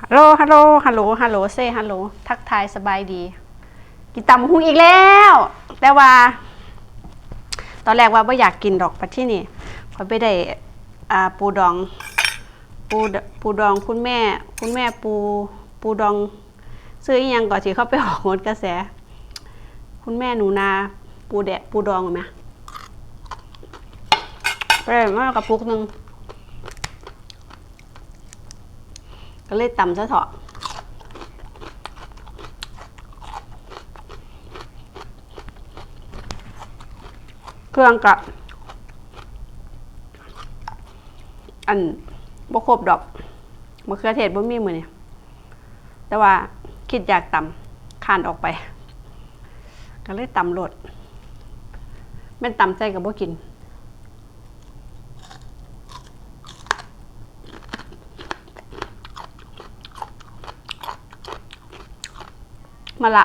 ฮัลโหล ฮัลโหล ฮัลโหล ฮัลโหลเซฮัลโหล ทักทายสบายดี กินตำหุงอีกแล้ว แต่ว่า ตอนแรกว่าไม่อยากกินดอกปัดที่นี่พอไปได้อ่าปูดอง ปูดปูดองคุณแม่ คุณแม่ปูปูดอง ซื้ออีหยังก่อนที่เขาไปออกโหนกระแส คุณแม่หนูนา ปูแดะปูดองไหมไปได้มากกระปุกหนึ่ง ก็เลยตำซะเถอะเครื่องกับอันบ่ครบดอกมะเขือเทศบ่มีมือเนี่ยแต่ว่าคิดอยากตำคานออกไป ก็เลยตำโลดแม่นตำใจกับบ่กิน มาละ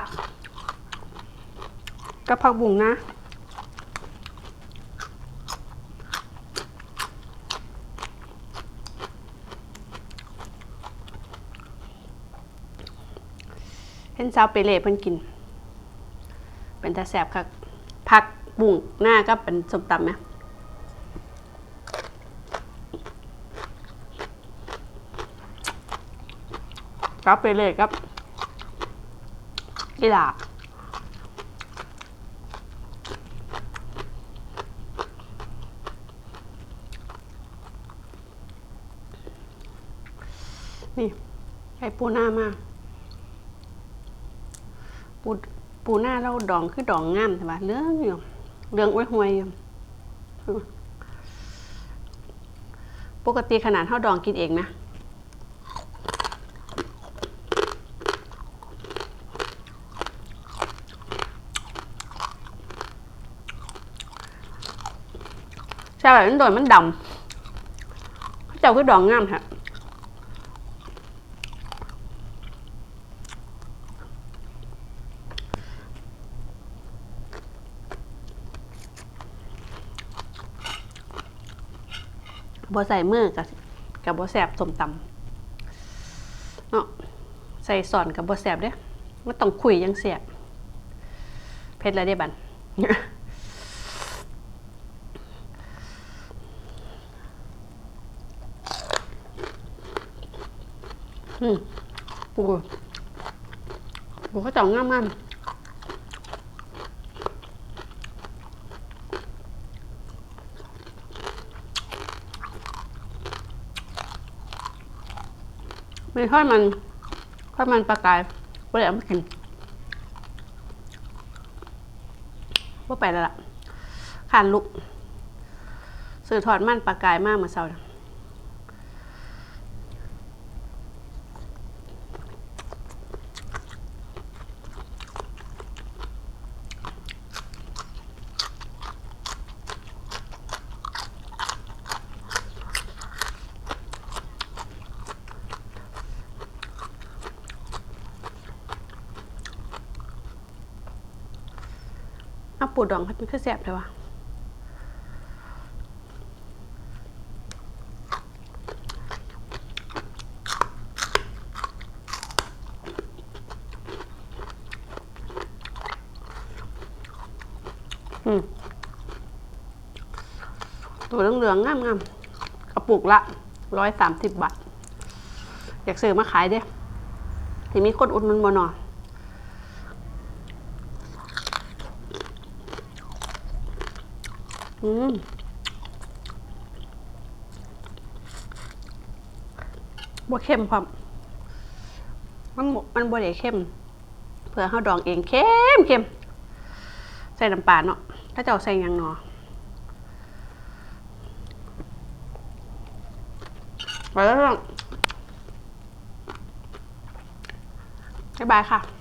กับผักบุ้งนะเห็นสาวเปเล่เพิ่นกิน เป็นตาแสบค่ะผักบุ้งหน้าก็เป็นสมตำไหมสาวเปเล่ครับ อีหลานี่ไข่ปูหน้ามากปูปูหน้าเราดองคือดองงามใช่ปะเรื่องอยู่เรื่องอ้วยหวยอยู่ปกติขนาดเท่าดองกินเองนะ ใช่แบบมันโดนมันดำเขาเจ้าคือดองงามค่ะบใส่มือกับกับบแสบสมตำเนาะใส่สอนกับบแสบเด้อมันต้องคุยยังเสียบเพชรอะไรได้บัน ปูปูเขาจ่องงามงามมีทอดมันทอดมันปลากายก็เลยเอามากินว่าไปแล้วล่ะขานลุกซื้อทอดมันปลากายมากมาเซาเเอาปูดองเขาเป็นคือแสบเลยวะอืมตัวเหลืองๆงามๆกระปุกละร้อยสามสิบบาท อยากซื้อมาขายเด้ที่มีคนอุดหนุนบ่หน่อย อืมบ่เข้มความมันมันบ่ได้เข้ม เพื่อเฮาดองเองเข้มเข้มใส่น้ำปลาเนาะถ้าเจ้าใส่ยังเนาะไปแล้วบ๊ายบายค่ะ